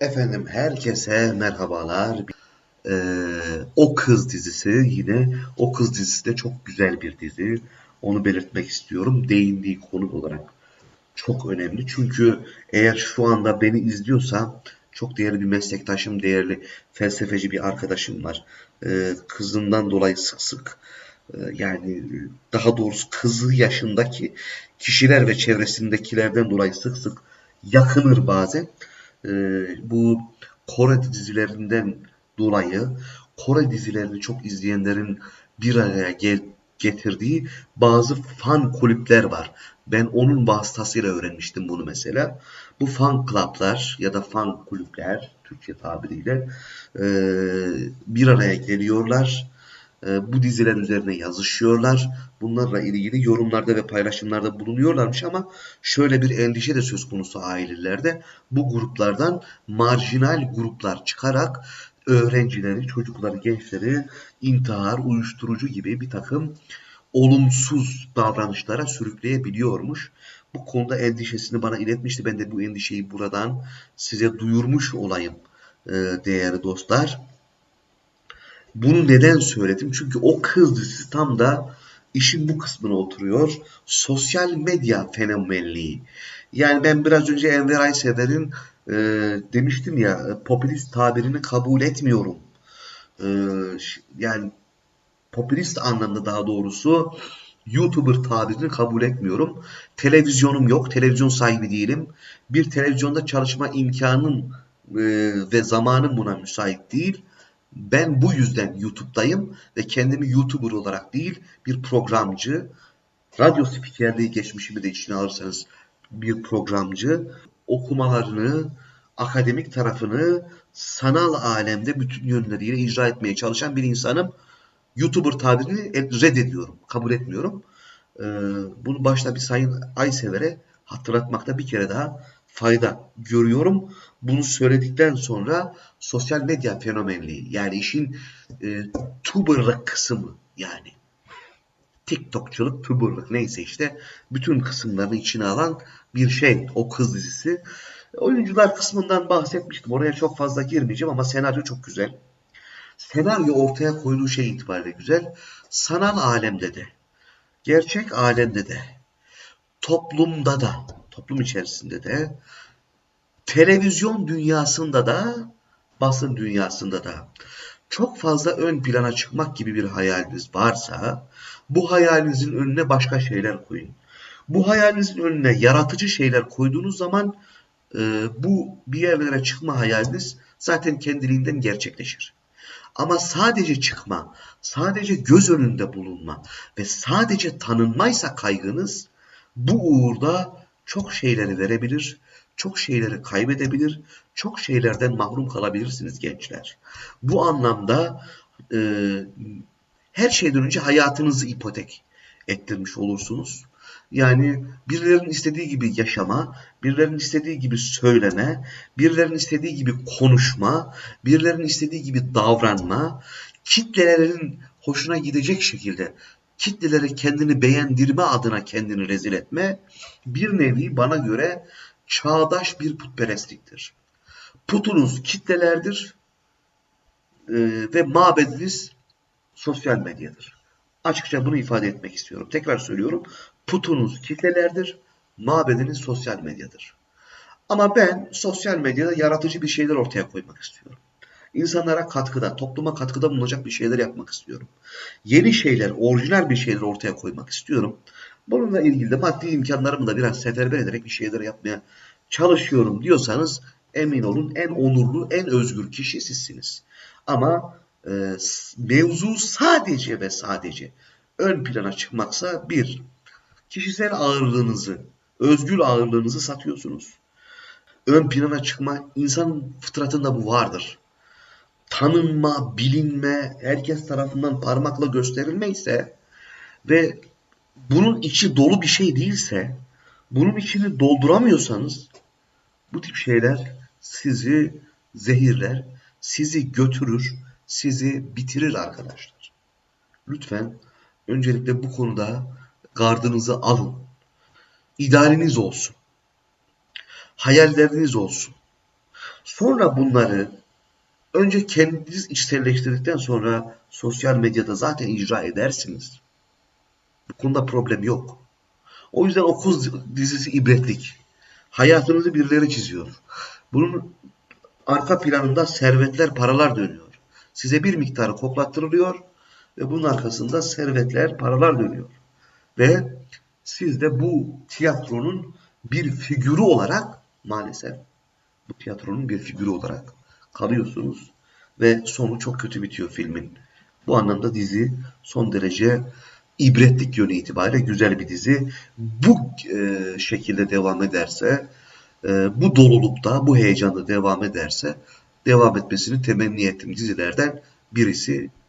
Efendim herkese merhabalar. Ee, o Kız dizisi yine O Kız dizisi de çok güzel bir dizi. Onu belirtmek istiyorum. Değindiği konu olarak çok önemli. Çünkü eğer şu anda beni izliyorsa çok değerli bir meslektaşım, değerli felsefeci bir arkadaşım var. Ee, kızından dolayı sık sık e, yani daha doğrusu kızı yaşındaki kişiler ve çevresindekilerden dolayı sık sık yakınır bazen. Ee, bu Kore dizilerinden dolayı Kore dizilerini çok izleyenlerin bir araya gel getirdiği bazı fan kulüpler var. Ben onun vasıtasıyla öğrenmiştim bunu mesela. Bu fan club'lar ya da fan kulüpler Türkçe tabiriyle e, bir araya geliyorlar. E, bu diziler üzerine yazışıyorlar. Bunlarla ilgili yorumlarda ve paylaşımlarda bulunuyorlarmış ama şöyle bir endişe de söz konusu ailelerde. Bu gruplardan marjinal gruplar çıkarak öğrencileri, çocukları, gençleri intihar, uyuşturucu gibi bir takım olumsuz davranışlara sürükleyebiliyormuş. Bu konuda endişesini bana iletmişti. Ben de bu endişeyi buradan size duyurmuş olayım e, değerli dostlar. Bunu neden söyledim? Çünkü o kız dizisi tam da işin bu kısmına oturuyor. Sosyal medya fenomenliği. Yani ben biraz önce Enver Aysever'in e, demiştim ya popülist tabirini kabul etmiyorum. E, yani popülist anlamda daha doğrusu YouTuber tabirini kabul etmiyorum. Televizyonum yok, televizyon sahibi değilim. Bir televizyonda çalışma imkanım e, ve zamanım buna müsait değil. Ben bu yüzden YouTube'dayım ve kendimi YouTuber olarak değil bir programcı, radyo spikerliği geçmişimi de içine alırsanız bir programcı, okumalarını, akademik tarafını sanal alemde bütün yönleriyle icra etmeye çalışan bir insanım. YouTuber tabirini reddediyorum, kabul etmiyorum. Ee, bunu başta bir Sayın Aysever'e hatırlatmakta bir kere daha fayda görüyorum. Bunu söyledikten sonra sosyal medya fenomenliği yani işin e, tuberlık kısmı yani TikTokçuluk, tuberlık neyse işte bütün kısımlarını içine alan bir şey o kız dizisi. Oyuncular kısmından bahsetmiştim. Oraya çok fazla girmeyeceğim ama senaryo çok güzel. Senaryo ortaya koyduğu şey itibariyle güzel. Sanal alemde de, gerçek alemde de, toplumda da, toplum içerisinde de, televizyon dünyasında da, basın dünyasında da çok fazla ön plana çıkmak gibi bir hayaliniz varsa, bu hayalinizin önüne başka şeyler koyun. Bu hayalinizin önüne yaratıcı şeyler koyduğunuz zaman e, bu bir yerlere çıkma hayaliniz zaten kendiliğinden gerçekleşir. Ama sadece çıkma, sadece göz önünde bulunma ve sadece tanınmaysa kaygınız bu uğurda çok şeyleri verebilir, çok şeyleri kaybedebilir, çok şeylerden mahrum kalabilirsiniz gençler. Bu anlamda e, her şeyden önce hayatınızı ipotek ettirmiş olursunuz. Yani birilerinin istediği gibi yaşama, birilerinin istediği gibi söyleme, birilerinin istediği gibi konuşma, birilerinin istediği gibi davranma, kitlelerin hoşuna gidecek şekilde kitleleri kendini beğendirme adına kendini rezil etme bir nevi bana göre çağdaş bir putperestliktir. Putunuz kitlelerdir e, ve mabediniz sosyal medyadır. Açıkça bunu ifade etmek istiyorum. Tekrar söylüyorum. Putunuz kitlelerdir, mabediniz sosyal medyadır. Ama ben sosyal medyada yaratıcı bir şeyler ortaya koymak istiyorum. İnsanlara katkıda, topluma katkıda bulunacak bir şeyler yapmak istiyorum. Yeni şeyler, orijinal bir şeyler ortaya koymak istiyorum. Bununla ilgili de maddi imkanlarımı da biraz seferber ederek bir şeyler yapmaya çalışıyorum diyorsanız emin olun en onurlu, en özgür kişi sizsiniz. Ama e, mevzu sadece ve sadece ön plana çıkmaksa bir, kişisel ağırlığınızı, özgül ağırlığınızı satıyorsunuz. Ön plana çıkma, insanın fıtratında bu vardır. Tanınma, bilinme, herkes tarafından parmakla gösterilme ise ve bunun içi dolu bir şey değilse, bunun içini dolduramıyorsanız bu tip şeyler sizi zehirler, sizi götürür, sizi bitirir arkadaşlar. Lütfen öncelikle bu konuda gardınızı alın. İdealiniz olsun. Hayalleriniz olsun. Sonra bunları önce kendiniz içselleştirdikten sonra sosyal medyada zaten icra edersiniz. Bu konuda problem yok. O yüzden o kız dizisi ibretlik. Hayatınızı birileri çiziyor. Bunun arka planında servetler, paralar dönüyor. Size bir miktarı koklattırılıyor ve bunun arkasında servetler, paralar dönüyor. Ve siz de bu tiyatronun bir figürü olarak maalesef bu tiyatronun bir figürü olarak kalıyorsunuz ve sonu çok kötü bitiyor filmin. Bu anlamda dizi son derece ibretlik yönü itibariyle güzel bir dizi. Bu e, şekilde devam ederse, e, bu dolulukta, bu heyecanda devam ederse devam etmesini temenni ettiğim dizilerden birisi